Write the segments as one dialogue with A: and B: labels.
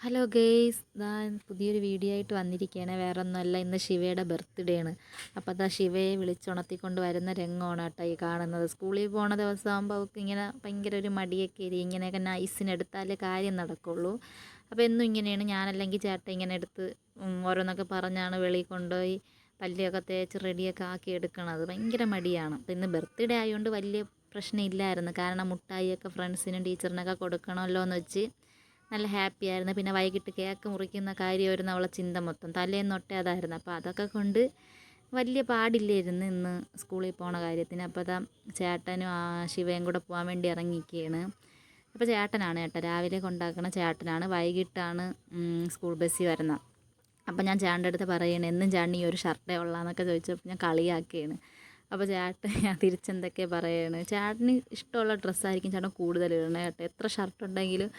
A: Hello guys ഞാൻ പുതിയൊരു video ആയിട്ട് വന്നിരിക്കുകയാണ് വേറെ ഒന്നുമല്ല ഇന്ന് ശിവയുടെ ബർത്ത്ഡേ ആണ്. അപ്പോൾ അതാ ശിവയെ വിളിച്ചുണർത്തിക്കൊണ്ട് വരുന്ന രംഗമാണ് കേട്ടോ ഈ കാണുന്നത്. സ്കൂളിൽ പോണ ദിവസമാകുമ്പോൾ അവൾക്ക് ഇങ്ങനെ ഭയങ്കര ഒരു മടിയൊക്കെ ഇരി ഇങ്ങനെയൊക്കെ നൈസിനെടുത്താലേ കാര്യം നടക്കുള്ളൂ. അപ്പോൾ എന്നും ഇങ്ങനെയാണ്. ഞാനല്ലെങ്കിൽ ചേട്ടൻ ഇങ്ങനെ എടുത്ത് ഓരോന്നൊക്കെ പറഞ്ഞാണ് വെളിയിൽ കൊണ്ടുപോയി പല്ലിയൊക്കെ തേച്ച് റെഡിയൊക്കെ ആക്കി എടുക്കണത്. ഭയങ്കര മടിയാണ്. അപ്പോൾ ഇന്ന് ബർത്ത്ഡേ ആയതുകൊണ്ട് വലിയ പ്രശ്നമില്ലായിരുന്നു കാരണം മുട്ടായിയൊക്കെ ഫ്രണ്ട്സിനും ടീച്ചറിനൊക്കെ കൊടുക്കണമല്ലോ എന്ന് വെച്ച് നല്ല ഹാപ്പി ആയിരുന്നു. പിന്നെ വൈകിട്ട് കേക്ക് മുറിക്കുന്ന കാര്യമായിരുന്നു അവളെ ചിന്ത മൊത്തം. തലേന്ന് തൊട്ടേ അതായിരുന്നു. അപ്പോൾ അതൊക്കെ കൊണ്ട് വലിയ പാടില്ലായിരുന്നു ഇന്ന് സ്കൂളിൽ പോണ കാര്യത്തിന്. അപ്പോൾ അതാ ചേട്ടനും ആ ശിവയും കൂടെ പോകാൻ വേണ്ടി ഇറങ്ങിയിരിക്കുകയാണ്. അപ്പോൾ ചേട്ടനാണ് ചേട്ടാ രാവിലെ കൊണ്ടാക്കണ ചേട്ടനാണ്. വൈകിട്ടാണ് സ്കൂൾ ബസ്സിൽ വരുന്നത്. അപ്പോൾ ഞാൻ ചേട്ടന്റെ അടുത്ത് പറയണേ എന്നും ചേട്ടൻ ഈ ഒരു ഷർട്ടേ ഉള്ളാന്നൊക്കെ ചോദിച്ചപ്പോൾ ഞാൻ കളിയാക്കുകയാണ്. അപ്പോൾ ചേട്ടൻ ഞാൻ തിരിച്ചെന്തൊക്കെ പറയണേ? ചേട്ടന് ഇഷ്ടമുള്ള ഡ്രസ്സായിരിക്കും ചേട്ടൻ കൂടുതൽ ഇടണേ കേട്ടോ. എത്ര ഷർട്ട് ഉണ്ടെങ്കിലും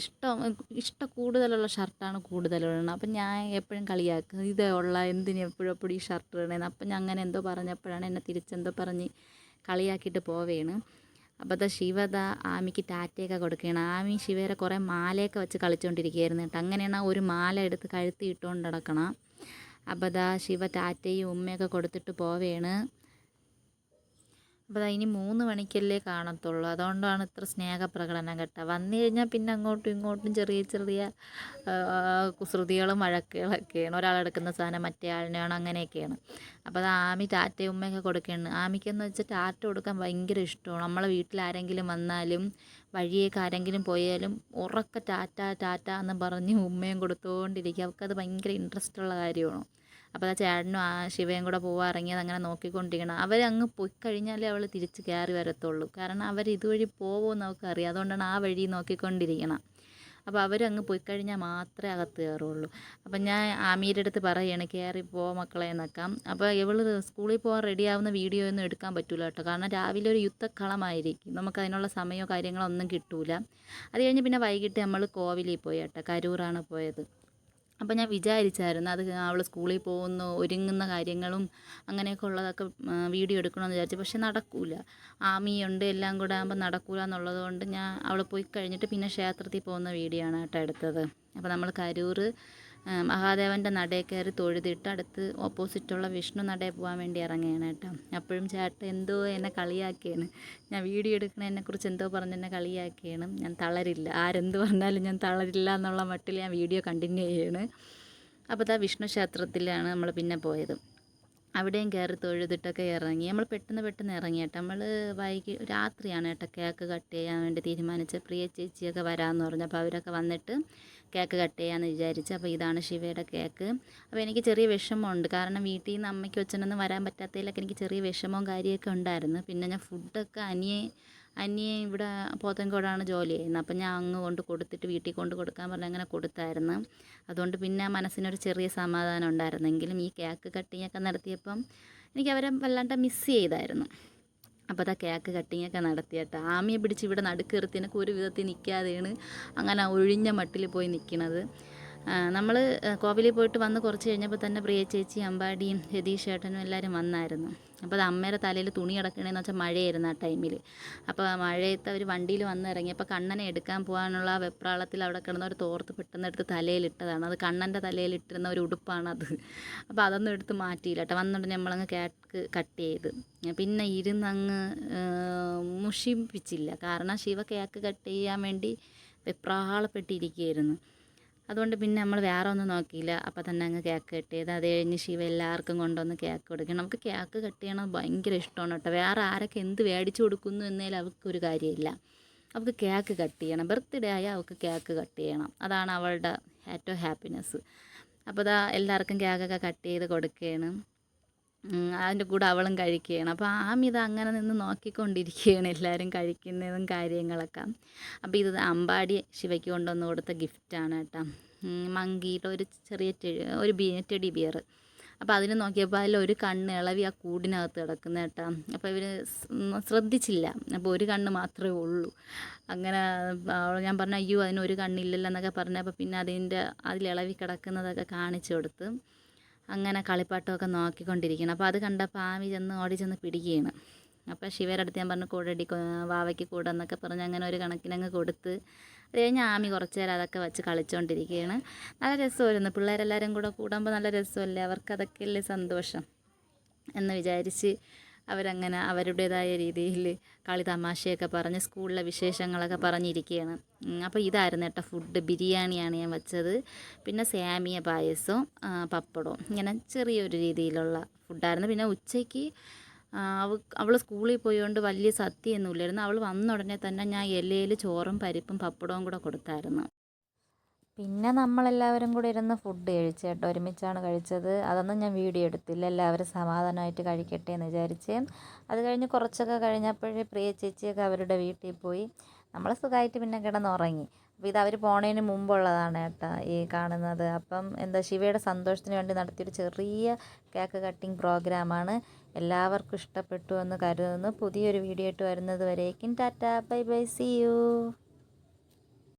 A: ഇഷ്ടം ഇഷ്ടം കൂടുതലുള്ള ഷർട്ടാണ് കൂടുതൽ ഇടണം. അപ്പം ഞാൻ എപ്പോഴും കളിയാക്കും ഇതേ ഉള്ള എന്തിന് എപ്പോഴും എപ്പോഴും ഈ ഷർട്ട് ഇടണേന്ന്? അപ്പം ഞാൻ അങ്ങനെ എന്തോ പറഞ്ഞപ്പോഴാണ് എന്നെ തിരിച്ചെന്തോ പറഞ്ഞ് കളിയാക്കിയിട്ട് പോവേണ്. അപ്പോൾ അതാ ശിവ ആമിക്ക് ടാറ്റയൊക്കെ കൊടുക്കുകയാണ് ആമി ശിവരെ കുറേ മാലയൊക്കെ വെച്ച് കളിച്ചുകൊണ്ടിരിക്കുകയായിരുന്നു കേട്ടോ. അങ്ങനെയാണ് ഒരു മാല എടുത്ത് കഴുത്തി ഇട്ടുകൊണ്ട് നടക്കണം. അപ്പോൾ ദാ ശിവ ടാറ്റയും ഉമ്മയൊക്കെ കൊടുത്തിട്ട് പോവേണ്. അപ്പോൾ ഇനി മൂന്ന് മണിക്കല്ലേ കാണത്തുള്ളൂ. അതുകൊണ്ടാണ് ഇത്ര സ്നേഹപ്രകടനം കേട്ടോ. വന്നു കഴിഞ്ഞാൽ പിന്നെ അങ്ങോട്ടും ഇങ്ങോട്ടും ചെറിയ ചെറിയ കുസൃതികളും വഴക്കുകളൊക്കെയാണ്. ഒരാളെടുക്കുന്ന സാധനം മറ്റേ ആളിനാണ് അങ്ങനെയൊക്കെയാണ്. അപ്പോൾ അത് ആമി ടാറ്റ ഉമ്മയൊക്കെ കൊടുക്കുകയാണ് ആമിക്കെന്ന് വെച്ചാൽ ടാറ്റ കൊടുക്കാൻ ഭയങ്കര ഇഷ്ടമാണ്. നമ്മളെ വീട്ടിൽ ആരെങ്കിലും വന്നാലും വഴിയേക്ക് ആരെങ്കിലും പോയാലും ഉറക്ക ടാറ്റ ടാറ്റ എന്ന് പറഞ്ഞ് ഉമ്മയും കൊടുത്തുകൊണ്ടിരിക്കുക അവൾക്കത് ഭയങ്കര ഇൻട്രസ്റ്റ് ഉള്ള കാര്യമാണ്? അപ്പോൾ ആ ചേട്ടനും ആ ശിവയും കൂടെ പോവാൻ ഇറങ്ങിയത് അങ്ങനെ നോക്കിക്കൊണ്ടിരിക്കണം. അവരങ്ങ് പോയി കഴിഞ്ഞാലേ അവൾ തിരിച്ച് കയറി വരത്തുള്ളൂ. കാരണം അവർ ഇതുവഴി പോകുമെന്ന് അവൾക്കറിയാം അതുകൊണ്ടാണ് ആ വഴി നോക്കിക്കൊണ്ടിരിക്കണം. അപ്പോൾ അവരങ്ങ് പോയി കഴിഞ്ഞാൽ മാത്രമേ അകത്ത് കയറുള്ളൂ. അപ്പം ഞാൻ ആമീരുടെ അടുത്ത് പറയുകയാണ് കയറി പോ മക്കളെ എന്നൊക്കെ. അപ്പോൾ ഇവൾ സ്കൂളിൽ പോകാൻ റെഡിയാവുന്ന വീഡിയോ ഒന്നും എടുക്കാൻ പറ്റില്ല കേട്ടോ. കാരണം രാവിലെ ഒരു യുദ്ധക്കളമായിരിക്കും. നമുക്ക് അതിനുള്ള സമയമോ കാര്യങ്ങളോ ഒന്നും കിട്ടൂല. അത് കഴിഞ്ഞ് പിന്നെ വൈകിട്ട് നമ്മൾ കോവിലിൽ പോയി കേട്ടോ. കരൂറാണ് പോയത്. അപ്പോൾ ഞാൻ വിചാരിച്ചായിരുന്നു അത് അവൾ സ്കൂളിൽ പോകുന്നു ഒരുങ്ങുന്ന കാര്യങ്ങളും അങ്ങനെയൊക്കെ ഉള്ളതൊക്കെ വീഡിയോ എടുക്കണമെന്ന് വിചാരിച്ചു. പക്ഷെ നടക്കൂല. ആമിയുണ്ട് എല്ലാം കൂടെ ആകുമ്പോൾ നടക്കൂല എന്നുള്ളത് കൊണ്ട് ഞാൻ അവൾ പോയി കഴിഞ്ഞിട്ട് പിന്നെ ക്ഷേത്രത്തിൽ പോകുന്ന വീഡിയോ ആണ് കേട്ടോ എടുത്തത്. അപ്പോൾ നമ്മൾ കരൂർ മഹാദേവന്റെ നടയിൽ കയറി തൊഴുതിട്ട് അടുത്ത് ഓപ്പോസിറ്റുള്ള വിഷ്ണു നടയിൽ പോകാൻ വേണ്ടി ഇറങ്ങിയാണ് കേട്ടോ. അപ്പോഴും ചേട്ടൻ എന്തോ എന്നെ കളിയാക്കിയാണ്. ഞാൻ വീഡിയോ എടുക്കണതിനെക്കുറിച്ച് എന്തോ പറഞ്ഞ് എന്നെ കളിയാക്കിയാണ്. ഞാൻ തളരില്ല. ആരെന്ത് പറഞ്ഞാലും ഞാൻ തളരില്ല എന്നുള്ള മട്ടിൽ ഞാൻ വീഡിയോ കണ്ടിന്യൂ ചെയ്യാണ്. അപ്പോൾ ഇതാ വിഷ്ണു ക്ഷേത്രത്തിലാണ് നമ്മൾ പിന്നെ പോയത്. അവിടെയും കയറി തൊഴുതിട്ടൊക്കെ ഇറങ്ങി. നമ്മൾ പെട്ടെന്ന് പെട്ടെന്ന് ഇറങ്ങി കേട്ടോ. നമ്മൾ വൈകി രാത്രിയാണ് കേട്ടോ കേക്ക് കട്ട് ചെയ്യാൻ വേണ്ടി തീരുമാനിച്ച പ്രിയ ചേച്ചിയൊക്കെ വരാമെന്ന് പറഞ്ഞു. അപ്പോൾ അവരൊക്കെ വന്നിട്ട് കേക്ക് കട്ട് ചെയ്യാമെന്ന് വിചാരിച്ചു. അപ്പോൾ ഇതാണ് ശിവയുടെ കേക്ക് അപ്പോൾ എനിക്ക് ചെറിയ വിഷമമുണ്ട്. കാരണം വീട്ടിൽ നിന്ന് അമ്മയ്ക്ക് അച്ഛനൊന്നും വരാൻ പറ്റാത്തതിലൊക്കെ എനിക്ക് ചെറിയ വിഷമവും കാര്യമൊക്കെ ഉണ്ടായിരുന്നു. പിന്നെ ഞാൻ ഫുഡൊക്കെ അനിയെ അനിയെ ഇവിടെ പോത്തൻകോടാണ് ജോലി ചെയ്യുന്നത്. അപ്പം ഞാൻ അങ്ങ് കൊണ്ട് കൊടുത്തിട്ട് വീട്ടിൽ കൊണ്ട് കൊടുക്കാൻ പറഞ്ഞ് അങ്ങനെ കൊടുത്തായിരുന്നു. അതുകൊണ്ട് പിന്നെ മനസ്സിനൊരു ചെറിയ സമാധാനം ഉണ്ടായിരുന്നെങ്കിലും ഈ കേക്ക് കട്ടിങ് ഒക്കെ നടത്തിയപ്പം എനിക്ക് അവരെ വല്ലാണ്ട് മിസ്സ് ചെയ്തായിരുന്നു. അപ്പോൾ അതാ കേക്ക് കട്ടിങ് ഒക്കെ നടത്തിയിട്ട് ആമിയെ പിടിച്ച് ഇവിടെ നടുക്കിറത്തിനൊക്കെ ഒരു വിധത്തിൽ നിൽക്കാതെയാണ് അങ്ങനെ ഒഴിഞ്ഞ മട്ടിൽ പോയി നിൽക്കുന്നത് നമ്മൾ കോവിലിൽ പോയിട്ട് വന്ന് കുറച്ച് കഴിഞ്ഞപ്പോൾ തന്നെ പ്രിയ ചേച്ചി അമ്പാടിയും രതീഷ് ഏട്ടനും എല്ലാവരും വന്നായിരുന്നു. അപ്പോൾ അത് അമ്മയുടെ തലയിൽ തുണി കിടക്കണേന്ന് വെച്ചാൽ മഴയായിരുന്നു ആ ടൈമിൽ. അപ്പോൾ മഴയത്ത് അവർ വണ്ടിയിൽ വന്ന് ഇറങ്ങിയപ്പോൾ കണ്ണനെ എടുക്കാൻ പോകാനുള്ള വെപ്രാളത്തിൽ അവിടെ കിടന്ന ഒരു തോർത്ത് പെട്ടെന്ന് എടുത്ത് തലയിലിട്ടതാണ്. അത് കണ്ണന്റെ തലയിലിട്ടിരുന്ന ഒരു ഉടുപ്പാണത്. അപ്പോൾ അതൊന്നും എടുത്ത് മാറ്റിയില്ല കേട്ടോ. വന്നിട്ട് നമ്മളങ്ങ് കേക്ക് കട്ട് ചെയ്ത്. പിന്നെ ഇരുന്നങ്ങ് മുഷിപ്പിച്ചില്ല. കാരണം ശിവ കേക്ക് കട്ട് ചെയ്യാൻ വേണ്ടി വെപ്രാളപ്പെട്ടിരിക്കുകയായിരുന്നു. അതുകൊണ്ട് പിന്നെ നമ്മൾ വേറെ ഒന്നും നോക്കിയില്ല. അപ്പോൾ തന്നെ അങ്ങ് കേക്ക് കട്ട് ചെയ്ത് അത് കഴിഞ്ഞ് ശിവ എല്ലാവർക്കും കൊണ്ടുവന്ന് കേക്ക് കൊടുക്കണം. നമുക്ക് കേക്ക് കട്ട് ചെയ്യണത് ഭയങ്കര ഇഷ്ടമാണ് കേട്ടോ. വേറെ ആരൊക്കെ എന്ത് മേടിച്ചു കൊടുക്കുന്നു എന്നതിൽ അവൾക്കൊരു കാര്യമില്ല. അവൾക്ക് കേക്ക് കട്ട് ചെയ്യണം. ബർത്ത്ഡേ ആയാൽ അവൾക്ക് കേക്ക് കട്ട് ചെയ്യണം. അതാണ് അവളുടെ ഏറ്റവും ഹാപ്പിനെസ് അപ്പോൾ ഇതാ എല്ലാവർക്കും കേക്കൊക്കെ കട്ട് ചെയ്ത് കൊടുക്കുകയാണ്. അതിന്റെ കൂടെ അവളും കഴിക്കുകയാണ്. അപ്പോൾ ആമിത അങ്ങനെ നിന്ന് നോക്കിക്കൊണ്ടിരിക്കുകയാണ് എല്ലാവരും കഴിക്കുന്നതും കാര്യങ്ങളൊക്കെ. അപ്പോൾ ഇത് അമ്പാടി ശിവയ്ക്ക് കൊണ്ടുവന്ന് കൊടുത്ത ഗിഫ്റ്റാണ് കേട്ടോ. മങ്കിയുടെ ഒരു ചെറിയ ഒരു ബി ടെഡി ബിയർ. അപ്പോൾ അതിന് നോക്കിയപ്പോൾ അതിൽ ഒരു കണ്ണ് ഇളവി ആ കൂടിനകത്ത് കിടക്കുന്ന കേട്ടോ. അപ്പോൾ ഇവർ ശ്രദ്ധിച്ചില്ല. അപ്പോൾ ഒരു കണ്ണ് മാത്രമേ ഉള്ളൂ. അങ്ങനെ ഞാൻ പറഞ്ഞു അയ്യോ അതിന് ഒരു കണ്ണില്ലല്ലോ എന്നൊക്കെ പറഞ്ഞപ്പോൾ പിന്നെ അതിന്റെ അതിൽ ഇളവി കിടക്കുന്നതൊക്കെ കാണിച്ചു കൊടുത്ത് അങ്ങനെ കളിപ്പാട്ടമൊക്കെ നോക്കിക്കൊണ്ടിരിക്കണം അപ്പോൾ അത് കണ്ടപ്പോൾ ആമി ചെന്ന് ഓടി ചെന്ന് പിടിക്കുകയാണ്. അപ്പോൾ ശിവരടുത്ത് ഞാൻ പറഞ്ഞു കൂടടി വാവയ്ക്ക് കൂടെന്നൊക്കെ പറഞ്ഞ് അങ്ങനെ ഒരു കണക്കിനങ്ങ് കൊടുത്ത് അത് കഴിഞ്ഞ് ആമി കുറച്ച് നേരം അതൊക്കെ വെച്ച് കളിച്ചുകൊണ്ടിരിക്കുകയാണ് നല്ല രസമായിരുന്നു. പിള്ളേരെല്ലാവരും കൂടെ കൂടുമ്പോൾ നല്ല രസമല്ലേ? അവർക്ക് അതൊക്കെയല്ലേ സന്തോഷം എന്ന് വിചാരിച്ച് അവരങ്ങനെ അവരുടേതായ രീതിയിൽ കളി തമാശയൊക്കെ പറഞ്ഞ് സ്കൂളിലെ വിശേഷങ്ങളൊക്കെ പറഞ്ഞിരിക്കുകയാണ് അപ്പോൾ ഇതായിരുന്നു കേട്ടോ ഫുഡ്. ബിരിയാണിയാണ് ഞാൻ വെച്ചത്. പിന്നെ സാമിയ പായസവും പപ്പടവും. ഇങ്ങനെ ചെറിയൊരു രീതിയിലുള്ള ഫുഡായിരുന്നു. പിന്നെ ഉച്ചയ്ക്ക് അവൾ സ്കൂളിൽ പോയതുകൊണ്ട് വലിയ സദ്യയൊന്നുമില്ലായിരുന്നു. അവൾ വന്ന ഉടനെ തന്നെ ഞാൻ ഇലയിൽ ചോറും പരിപ്പും പപ്പടവും കൂടെ കൊടുത്തായിരുന്നു. പിന്നെ നമ്മളെല്ലാവരും കൂടെ ഇരുന്ന് ഫുഡ് കഴിച്ചു കേട്ടോ ഒരുമിച്ചാണ് കഴിച്ചത്. അതൊന്നും ഞാൻ വീഡിയോ എടുത്തില്ല. എല്ലാവരും സമാധാനമായിട്ട് കഴിക്കട്ടെ എന്ന് വിചാരിച്ച്. അത് കഴിഞ്ഞ് കുറച്ചൊക്കെ കഴിഞ്ഞപ്പോഴേ പ്രിയ ചേച്ചിയൊക്കെ അവരുടെ വീട്ടിൽ പോയി. നമ്മൾ സുഖമായിട്ട് പിന്നെ കിടന്നുറങ്ങി. അപ്പോൾ ഇത് അവർ പോണതിന് മുമ്പുള്ളതാണ് കേട്ടോ ഈ കാണുന്നത്. അപ്പം എന്താ ശിവയുടെ സന്തോഷത്തിന് വേണ്ടി നടത്തിയൊരു ചെറിയ കേക്ക് കട്ടിങ് പ്രോഗ്രാമാണ് എല്ലാവർക്കും ഇഷ്ടപ്പെട്ടു എന്ന് കരുതുന്നു. പുതിയൊരു വീഡിയോ ആയിട്ട് വരുന്നത് വരേക്കും. Tata. Bye bye. See you